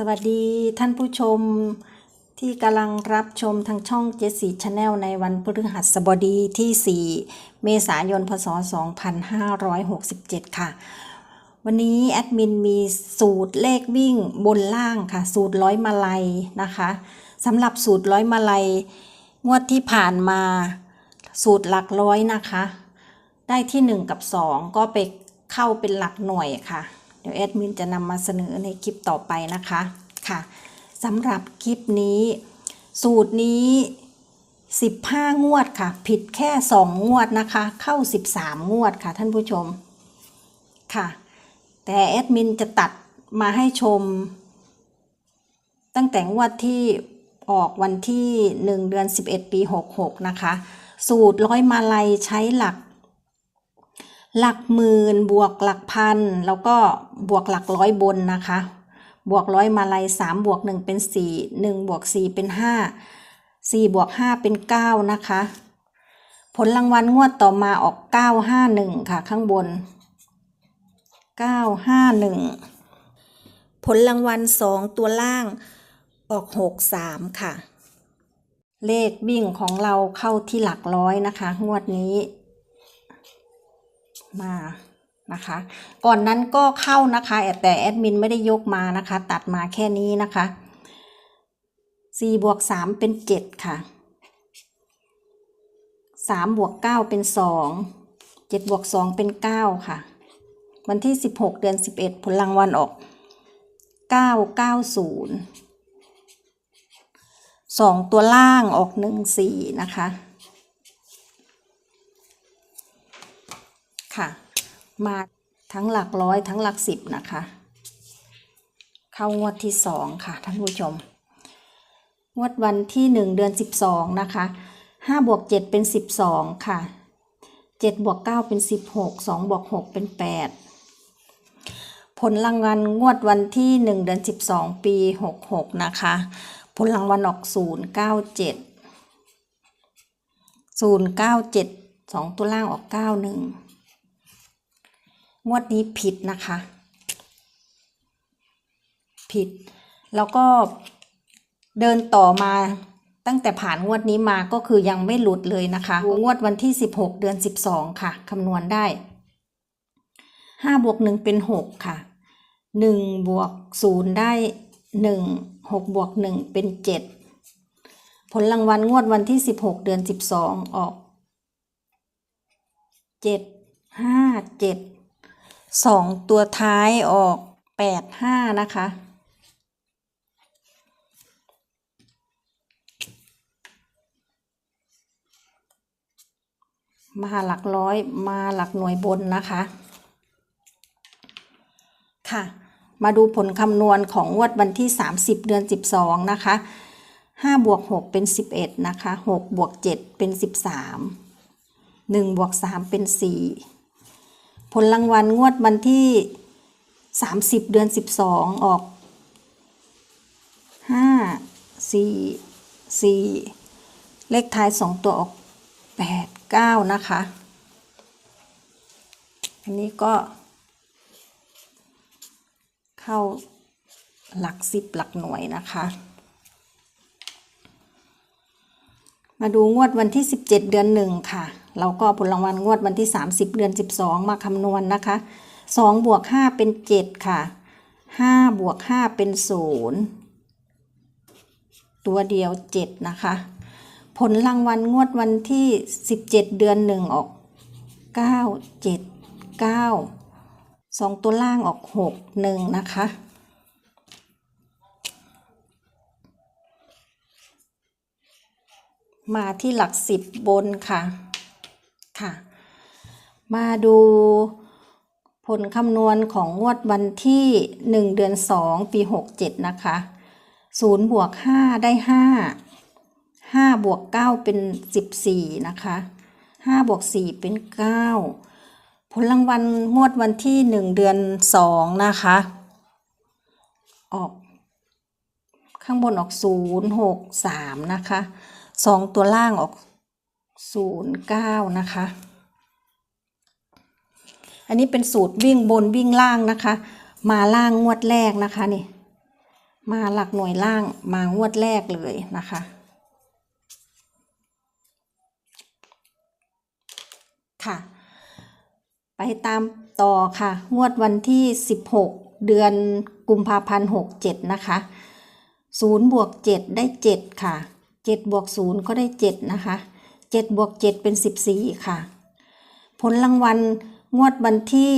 สวัสดีท่านผู้ชมที่กำลังรับชมทางช่องเจสีชาแนลในวันพฤหัสบดีที่ 4 เมษายน พศ 2567 ค่ะ วันนี้แอดมินมีสูตรเลขวิ่งบนล่างค่ะ สูตรร้อยมาลัยนะคะสำหรับสูตรร้อยมาลัย งวดที่ผ่านมาสูตรหลักร้อยนะคะ ได้ที่ 1 กับ 2 ก็ไปเข้าเป็นหลักหน่วยค่ะ เดี๋ยวแอดมินจะนำมาเสนอในคลิปต่อไปนะคะค่ะสำหรับคลิปนี้ สูตรนี้ 15 งวดค่ะ ผิดแค่ 2 งวดนะคะ เข้า 13 งวดค่ะท่านผู้ชมค่ะ แต่แอดมินจะตัดมาให้ชม ตั้งแต่งวดที่ออกวันที่ 1 เดือน 11 ปี 66 นะคะ สูตรร้อยมาลัยใช้หลัก หลักหมื่นบวกหลักพันแล้วก็บวกหลักร้อยบนนะคะ บวกร้อยมาลัยสามบวกหนึ่งเป็นสี่หนึ่งบวกสี่เป็นห้าสี่บวกห้าเป็นเก้านะคะ ผลรางวัลงวดต่อมาออกเก้าห้าหนึ่งค่ะข้างบนเก้าห้าหนึ่งผลรางวัลสองตัวล่างออกหกสามค่ะ เลขวิ่งของเราเข้าที่หลักร้อยนะคะ งวดนี้ มานะคะ ก่อนนั้นก็เข้านะคะ แต่แอดมินไม่ได้ยกมานะคะ ตัดมาแค่นี้นะคะ4บวก3เป็น 7 ค่ะ3บวก9เป็น 2 7บวก2เป็น 9 ค่ะ วันที่ 16 เดือน 11 ผลรางวัลออก 990 2 ตัวล่างออก 14 นะคะ ค่ะ มาทั้งหลักร้อยทั้งหลักสิบนะคะ เข้างวดที่สองค่ะท่านผู้ชม งวดวันที่หนึ่งเดือนสิบสองนะคะห้าบวกเจ็ดเป็นสิบสองค่ะเจ็ดบวกเก้าเป็นสิบหกสองบวกหกเป็นแปดผลรางวัลงวดวันที่หนึ่งเดือนสิบสองปีหกหกนะคะ ผลรางวัลออกศูนย์เก้าเจ็ดศูนย์เก้าเจ็ดสองตัวล่างออกเก้าหนึ่ งงวดนี้ผิดนะคะ ผิด แล้วก็เดินต่อมาตั้งแต่ผ่านงวดนี้มาก็คือยังไม่หลุดเลยนะคะ งวดวันที่ 16 เดือน 12 ค่ะคำนวณได้5บวก1เป็น 6 ค่ะ 1 บวก 0 ได้ 1 6 บวก 1 เป็น 7 ผลรางวัลงวดวันที่ 16 เดือน 12 ออก 7 5 7 สองตัวท้ายออกแปดห้านะคะ มาหลักร้อยมาหลักหน่วยบนนะคะ ค่ะ มาดูผลคำนวณของงวดวันที่ 30 เดือน 12 นะคะ5บวก6เป็น 11 นะคะ6บวก7เป็น 13 1บวก3เป็น 4 ลรางวัลงวดวันที่ 30 เดือน 12 ออก 5 4 4 เลขท้าย 2 ตัวออก 8 9 นะคะ อันนี้ก็ เข้าหลัก 10 หลักหน่วยนะคะ มาดูงวดวันที่ 17 เดือน1ค่ะเราก็ผลรางวัลงวดวันที่ 30 เดือน 12 มาคำนวณนะคะ2บวก5เป็น 7 ค่ะ5บวก5เป็น 0 ตัวเดียว 7 นะคะ ผลรางวัลงวดวันที่ 17 เดือน1ออก 9 7 9 2 ตัวล่างออก 6 1 นะคะ มาที่หลักสิบบนค่ะ ค่ะ มาดูผลคำนวณของงวดวันที่ 1 เดือน 2 ปี 67 นะคะ0บวก5ได้ 5 5บวก9เป็น 14 นะคะ5บวก4เป็น 9 ผลรางวัลงวดวันที่ 1 เดือน 2 นะคะ ออก ข้างบนออก 0 6 3 นะคะ สองตัวล่างออก0 9นะคะ อันนี้เป็นสูตรวิ่งบนวิ่งล่างนะคะ มาล่างงวดแรกนะคะนี่ มาหลักหน่วยล่างมางวดแรกเลยนะคะค่ะ ไปตามต่อค่ะ งวดวันที่ 16 เดือนกุมภาพันธ์ 67 นะคะ 0 บวก 7 ได้ 7 ค่ะ 7บวก0ก็ได้ 7 นะคะ 7บวก7 เป็น 14 ค่ะ ผลรางวัลงวดวันที่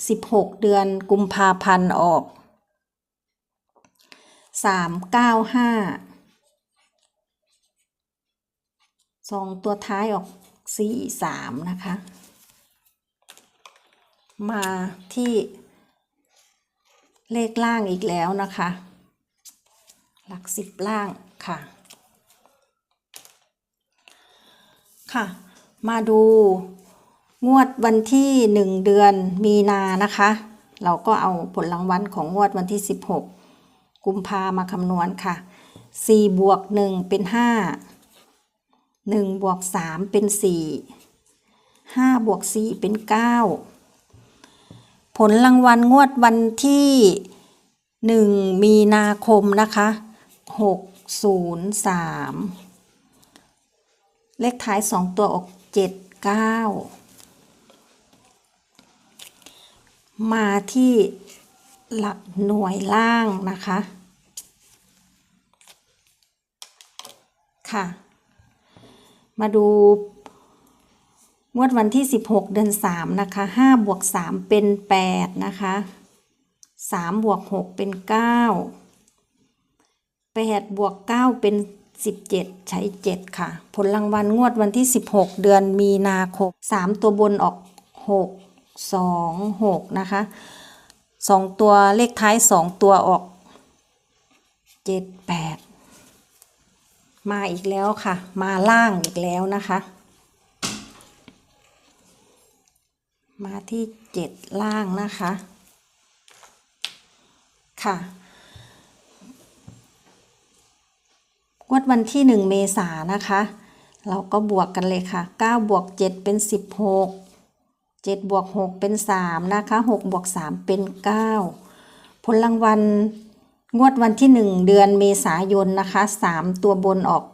16 เดือนกุมภาพันธ์ออก 395สองตัวท้ายออก43นะคะ มาที่เลขล่างอีกแล้วนะคะ หลักสิบล่างค่ะ ค่ะ มาดูงวดวันที่หนึ่งเดือนมีนานะคะ เราก็เอาผลรางวัลของงวดวันที่16กุมภามาคำนวณค่ะ4บวก1เป็น5 1บวก3เป็น4 5บวก4เป็น9ผลรางวัลงวดวันที่1มีนาคมนะคะ603 เลขท้าย2ตัวออก79มาที่หลักหน่วยล่างนะคะ ค่ะ มาดูงวดวันที่ 16 เดือน 3 นะคะ5บวก 3 เป็น 8 นะคะ3บวก 6 เป็น 9 8บวก 9 เป็น 17 ใช้ 7 ค่ะ ผลรางวัลงวดวันที่ 16 เดือนมีนาคม 3 ตัวบนออก 6 2 6 นะคะ 2 ตัวเลขท้าย 2 ตัวออก 7 8 มาอีกแล้วค่ะ มาล่างอีกแล้วนะคะ มาที่ 7 ล่างนะคะ ค่ะ วดวันที่ 1 เมษายนนะคะ เราก็บวกกันเลยค่ะ 9 บวก 7 เป็น 16 7 บวก 6 เป็น 3 นะคะ 6 บวก 3 เป็น 9 ผลรางวัลงวดวันที่ 1 เดือนเมษายนนะคะ 3 ตัวบนออก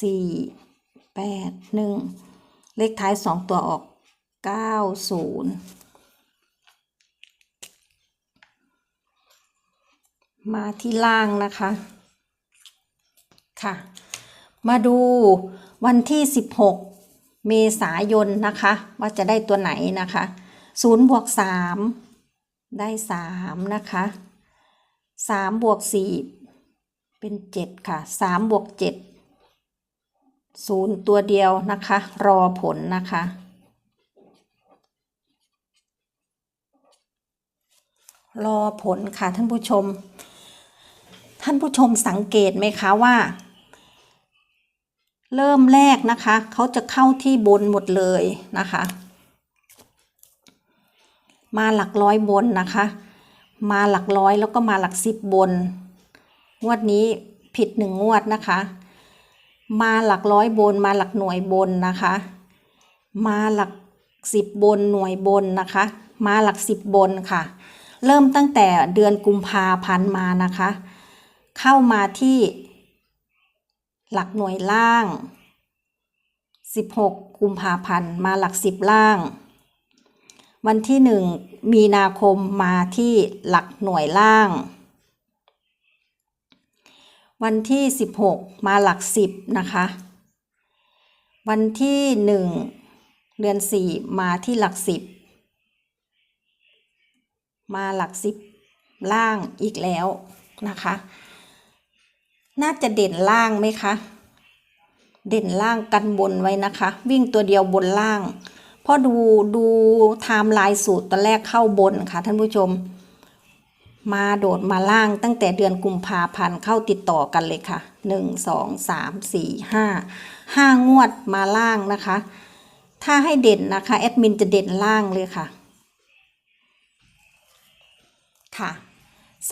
4 8 1 เลขท้าย 2 ตัวออก 90มาที่ล่างนะคะ ค่ะ มาดูวันที่ 16 เมษายนนะคะ ว่าจะได้ตัวไหนนะคะ0บวก3ได้ 3 นะคะ3บวก4เป็น 7 ค่ะ3บวก7 0 ตัวเดียวนะคะ รอผลนะคะรอผลค่ะท่านผู้ชม ท่านผู้ชมสังเกตไหมคะว่า เริ่มแรกนะคะเขาจะเข้าที่บนหมดเลยนะคะ มาหลักร้อยบนนะคะ มาหลักร้อยแล้วก็มาหลักสิบบน งวดนี้ผิดหนึ่งงวดนะคะ มาหลักร้อยบน มาหลักหน่วยบนนะคะ มาหลักสิบบนหน่วยบนนะคะ มาหลักสิบบนค่ะ เริ่มตั้งแต่เดือนกุมภาพันธ์มานะคะ เข้ามาที่ หลักหน่วยล่าง 16 กุมภาพันธ์มาหลัก 10 ล่าง วันที่ 1 มีนาคมมาที่หลักหน่วยล่าง วันที่ 16 มาหลัก 10 นะคะ วันที่ 1 เดือน 4 มาที่หลัก 10 มาหลัก 10 ล่างอีกแล้วนะคะ น่าจะเด่นล่างไหมคะ เด่นล่างกันบนไว้นะคะ วิ่งตัวเดียวบนล่างพราะดูดูไทม์ไลน์สูตรตอนแรกเข้าบนค่ะ ท่านผู้ชม มาโดดมาล่างตั้งแต่เดือนกุมภาพันธ์เข้าติดต่อกันเลยค่ะหนึ่งสองสามสี่ห้าห้างวดมาล่างนะคะ ถ้าให้เด่นนะคะแอดมินจะเด่นล่างเลยค่ะ ค่ะ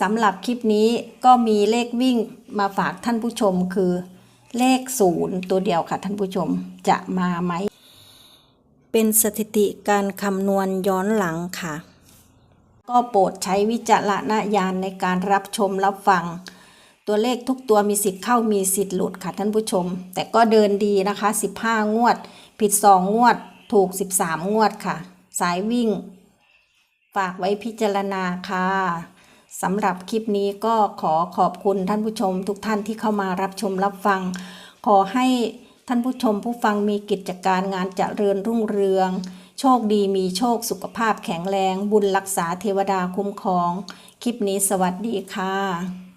สำหรับคลิปนี้ก็มีเลขวิ่งมาฝากท่านผู้ชมคือเลขศูนย์ตัวเดียวค่ะท่านผู้ชมจะมาไหม เป็นสถิติการคำนวณย้อนหลังค่ะ ก็โปรดใช้วิจารณญาณในการรับชมรับฟัง ตัวเลขทุกตัวมีสิทธิ์เข้ามีสิทธิ์หลุดค่ะท่านผู้ชม แต่ก็เดินดีนะคะ 15 งวด ผิด 2 งวด ถูก 13 งวดค่ะ สายวิ่ง ฝากไว้พิจารณาค่ะ สำหรับคลิปนี้ก็ขอขอบคุณท่านผู้ชมทุกท่านที่เข้ามารับชมรับฟัง ขอให้ท่านผู้ชมผู้ฟังมีกิจการงานเจริญรุ่งเรือง โชคดีมีโชคสุขภาพแข็งแรง บุญรักษาเทวดาคุ้มครอง คลิปนี้สวัสดีค่ะ